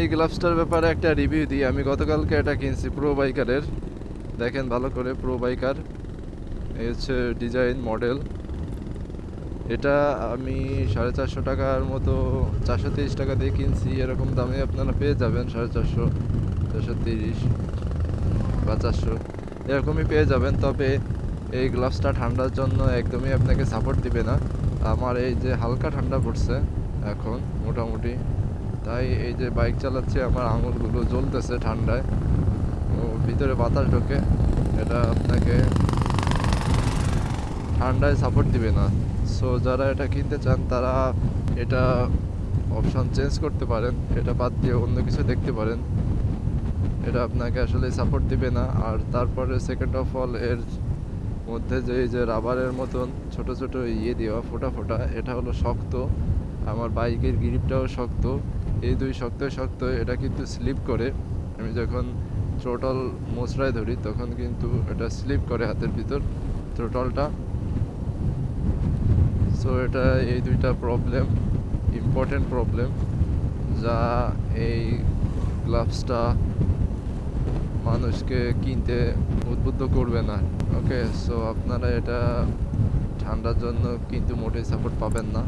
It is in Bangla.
এই গ্লাভসটার ব্যাপারে একটা রিভিউ দিই। আমি গতকালকে এটা কিনছি প্রো বাইকারের দেখেন ভালো করে প্রো বাইকার এই হচ্ছে ডিজাইন মডেল এটা আমি সাড়ে চারশো টাকার মতো, চারশো তিরিশ টাকা দিয়ে কিনছি। এরকম দামে আপনারা পেয়ে যাবেন সাড়ে চারশো চারশো তিরিশ বা চারশো। এরকমই পেয়ে যাবেন। তবে এই গ্লাভসটা ঠান্ডার জন্য একদমই আপনাকে সাপোর্ট দিবে না। আমার এই যে হালকা ঠান্ডা পড়ছে এখন, মোটামুটি। তাই এই যে বাইক চালাচ্ছি, আমার আঙুলগুলো জ্বলতেছে ঠান্ডায়। ও, ভিতরে বাতাস ঢোকে। এটা আপনাকে ঠান্ডায় সাপোর্ট দিবে না। সো যারা এটা কিনতে চান, তারা এটা অপশান চেঞ্জ করতে পারেন। এটা বাদ দিয়ে অন্য কিছু দেখতে পারেন। এটা আপনাকে আসলে সাপোর্ট দিবে না। আর তারপরে সেকেন্ড অফ অল এর মধ্যে যে, এই যে রাবারের মতন ছোট ছোট ইয়ে দেওয়া, ফোটা ফোটা, এটা হলো শক্ত। আমার বাইকের গ্রিপটাও শক্ত। এই দুই শক্ত শক্ত এটা কিন্তু স্লিপ করে। আমি যখন থ্রোটল মোচড়ায় ধরি, তখন কিন্তু এটা স্লিপ করে হাতের ভিতর থ্রোটলটা সো এটা এই দুইটা প্রবলেম ইম্পর্টেন্ট প্রবলেম যা এই গ্লাভসটা মানুষকে কিনতে উদ্বুদ্ধ করবে না। ওকে সো আপনারা এটা ঠান্ডার জন্য কিন্তু মোটেই সাপোর্ট পাবেন না।